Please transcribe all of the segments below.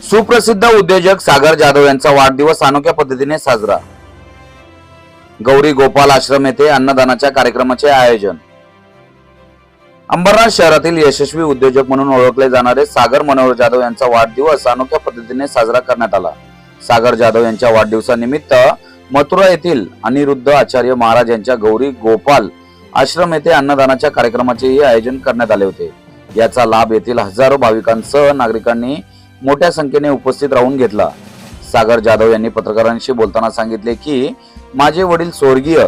सुप्रसिद्ध उद्योजक सागर जाधव यांचा वाढदिवस अनोख्या पद्धतीने साजरा. गौरी गोपाल आश्रम येथे अन्नदानाच्या कार्यक्रमाचे आयोजन. अंबरनाथ शहरातील यशस्वी उद्योजक म्हणून ओळखले जाणारे सागर मनोहर जाधव यांचा वाढदिवस अनोख्या पद्धतीने साजरा करण्यात आला. सागर जाधव यांच्या वाढदिवसानिमित्त मथुरा येथील अनिरुद्ध आचार्य महाराज यांच्या गौरी गोपाल आश्रम येथे अन्नदानाच्या कार्यक्रमाचेही आयोजन करण्यात आले होते. याचा लाभ येथील हजारो भाविकांसह नागरिकांनी मोठ्या संख्येने उपस्थित राहून घेतला. सागर जाधव यांनी पत्रकारांशी बोलताना सांगितले की माझे वडील स्वर्गीय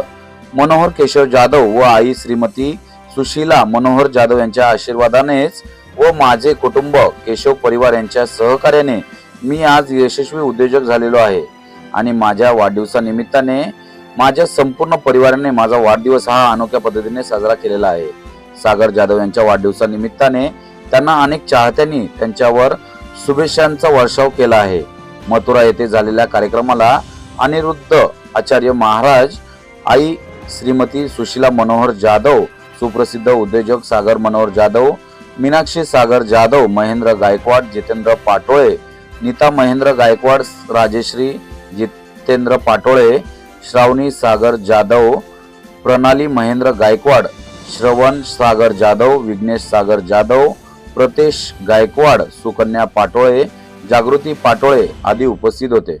मनोहर केशव जाधव व आई श्रीमती सुशीला मनोहर जाधव यांच्या आशीर्वादानेच व माझे कुटुंब केशव परिवार यांच्या सहकार्याने मी आज यशस्वी उद्योजक झालेलो आहे आणि माझ्या वाढदिवसानिमित्ताने माझ्या संपूर्ण परिवाराने माझा वाढदिवस हा अनोख्या पद्धतीने साजरा केलेला आहे. सागर जाधव यांच्या वाढदिवसानिमित्ताने त्यांना अनेक चाहत्यांनी त्यांच्यावर शुभेच्छांचा वर्षाव केला आहे. मथुरा येथे झालेल्या कार्यक्रमाला अनिरुद्ध आचार्य महाराज आई श्रीमती सुशीला मनोहर जाधव सुप्रसिद्ध उद्योजक सागर मनोहर जाधव मीनाक्षी सागर जाधव महेंद्र गायकवाड जितेंद्र पाटोळे नीता महेंद्र गायकवाड राजेश्री जितेंद्र पाटोळे श्रावणी सागर जाधव प्रणाली महेंद्र गायकवाड श्रवण सागर जाधव विघ्नेश सागर जाधव प्रतेश गायकवाड सुकन्या पाटोळे जागृती पाटोळे आदी उपस्थित होते.